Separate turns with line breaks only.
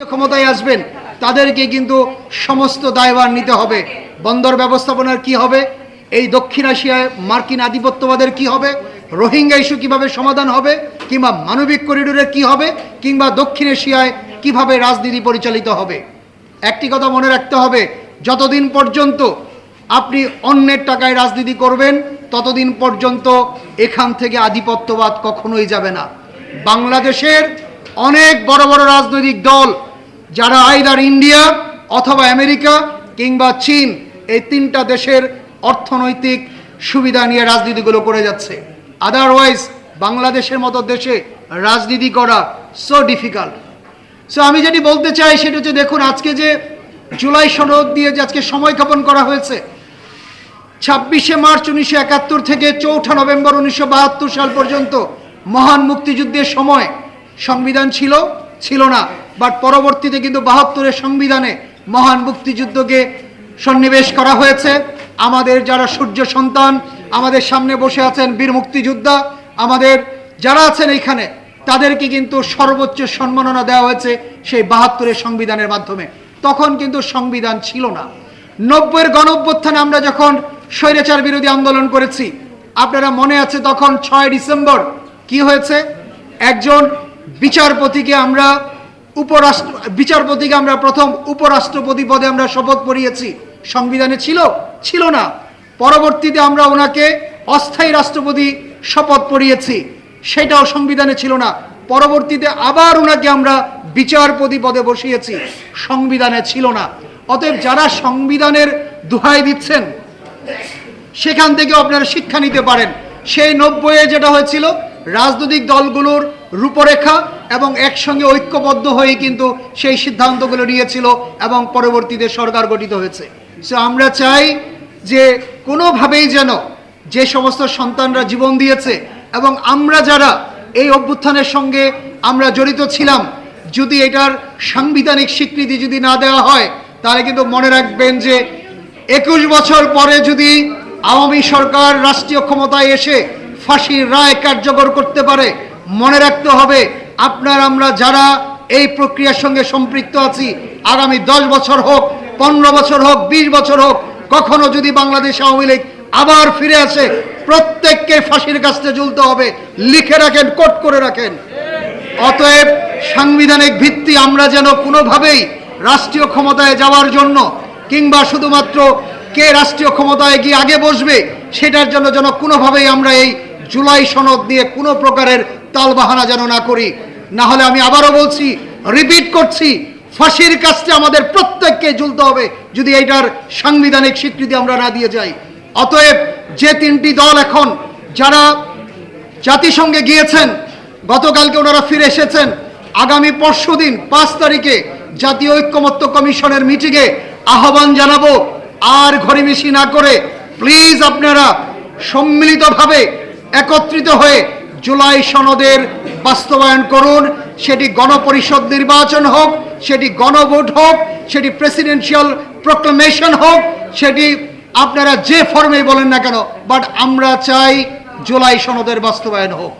ক্ষমতায় আসবেন, তাদেরকে কিন্তু সমস্ত দায়ভার নিতে হবে। বন্দর ব্যবস্থাপনার কি হবে? এই দক্ষিণ এশিয়ায় মার্কিন আধিপত্যবাদের কি হবে? রোহিঙ্গা ইস্যু কীভাবে সমাধান হবে? কিংবা মানবিক করিডোরের কি হবে? কিংবা দক্ষিণ এশিয়ায় কীভাবে রাজনীতি পরিচালিত হবে? একটি কথা মনে রাখতে হবে, যতদিন পর্যন্ত আপনি অন্যের টাকায় রাজনীতি করবেন, ততদিন পর্যন্ত এখান থেকে আধিপত্যবাদ কখনোই যাবে না। বাংলাদেশের অনেক বড় বড় রাজনৈতিক দল যারা আইদার ইন্ডিয়া অথবা আমেরিকা কিংবা চীন, এই তিনটা দেশের অর্থনৈতিক সুবিধা নিয়ে রাজনীতিগুলো করে যাচ্ছে। আদারওয়াইজ বাংলাদেশের মতো দেশে রাজনীতি করা সো ডিফিকাল্ট সো আমি যেটি বলতে চাই সেটা হচ্ছে, দেখুন, আজকে যে জুলাই সনদ দিয়ে যে আজকে সময়ক্ষেপণ করা হয়েছে, ছাব্বিশে মার্চ উনিশশো একাত্তর থেকে চৌঠা নভেম্বর উনিশশো বাহাত্তর সাল পর্যন্ত মহান মুক্তিযুদ্ধের সময় সংবিধান ছিল ছিল না। বাট পরবর্তীতে কিন্তু বাহাত্তরের সংবিধানে মহান মুক্তিযুদ্ধকে সন্নিবেশ করা হয়েছে। আমাদের যারা সূর্য সন্তান, আমাদের সামনে বসে আছেন বীর মুক্তিযোদ্ধা, আমাদের যারা আছেন এইখানে, তাদেরকে কিন্তু সর্বোচ্চ সম্মাননা দেওয়া হয়েছে সেই বাহাত্তরের সংবিধানের মাধ্যমে। তখন কিন্তু সংবিধান ছিল না। নব্বইয়ের গণ অভ্যুত্থানে আমরা যখন স্বৈরাচার বিরোধী আন্দোলন করেছি, আপনারা মনে আছে তখন ছয় ডিসেম্বর কি হয়েছে? একজন বিচারপতিকে আমরা উপরাষ্ট্র, বিচারপতিকে আমরা প্রথম উপরাষ্ট্রপতি পদে আমরা শপথ পড়িয়েছি। সংবিধানে ছিল? ছিল না। পরবর্তীতে আমরা ওনাকে অস্থায়ী রাষ্ট্রপতি শপথ পড়িয়েছি। সেটাও সংবিধানে ছিল না। পরবর্তীতে আবার ওনাকে আমরা বিচারপতি পদে বসিয়েছি। সংবিধানে ছিল না। অতএব যারা সংবিধানের দোহাই দিচ্ছেন, সেখান থেকে আপনারা শিক্ষা নিতে পারেন। সেই নব্বইয়ে যেটা হয়েছিল, রাজনৈতিক দলগুলোর রূপরেখা এবং একসঙ্গে ঐক্যবদ্ধ হয়ে কিন্তু সেই সিদ্ধান্তগুলো নিয়েছিল এবং পরবর্তীতে সরকার গঠিত হয়েছে। সো আমরা চাই যে কোনোভাবেই যেন যে সমস্ত সন্তানরা জীবন দিয়েছে এবং আমরা যারা এই অভ্যুত্থানের সঙ্গে আমরা জড়িত ছিলাম, যদি এটার সাংবিধানিক স্বীকৃতি যদি না দেওয়া হয়, তাহলে কিন্তু মনে রাখবেন যে একুশ বছর পরে যদি আওয়ামী সরকার রাষ্ট্রীয় ক্ষমতায় এসে ফাঁসির রায় কার্যকর করতে পারে, মনে রাখতে হবে আপনার আমরা যারা এই প্রক্রিয়ার সঙ্গে সম্পৃক্ত আছি, আগামী দশ বছর হোক, পনেরো বছর হোক, বিশ বছর হোক, কখনো যদি বাংলাদেশ আওয়ামী লীগ আবার ফিরে আসে, প্রত্যেককে ফাঁসির কাছে ঝুলতে হবে, লিখে রাখেন, কোট করে রাখেন। অতএব সাংবিধানিক ভিত্তি আমরা যেন কোনোভাবেই রাষ্ট্রীয় ক্ষমতায় যাওয়ার জন্য কিংবা শুধুমাত্র কে রাষ্ট্রীয় ক্ষমতায় গিয়ে আগে বসবে, সেটার জন্য যেন কোনোভাবেই আমরা এই জুলাই সনদ নিয়ে কোনো প্রকারের তালবাহানা যেন না করি। না হলে আমি আবারও বলছি রিপিট করছি, ফাঁসির কাজটা আমাদের প্রত্যেককে ঝুলতে হবে, যদি এইটার সাংবিধানিক স্বীকৃতি আমরা না দিয়ে যাই। অতএব যে তিনটি দল এখন যারা জাতিসংঘে গিয়েছেন, গতকালকে ওনারা ফিরে এসেছেন, আগামী পরশু দিন, পাঁচ তারিখে জাতীয় ঐক্যমত্য কমিশনের মিটিংয়ে আহ্বান জানাব। আর ঘড়িমিশি না করে প্লিজ আপনারা সম্মিলিতভাবে একত্রিত হয়ে জুলাই সনদের বাস্তবায়ন করুন। সেটি গণপরিষদ নির্বাচন হোক, সেটি গণভোট হোক, সেটি প্রেসিডেন্সিয়াল প্রোক্লামেশন হোক, সেটি আপনারা যে ফর্মে বলেন না কেন বাট আমরা চাই জুলাই সনদের বাস্তবায়ন হোক।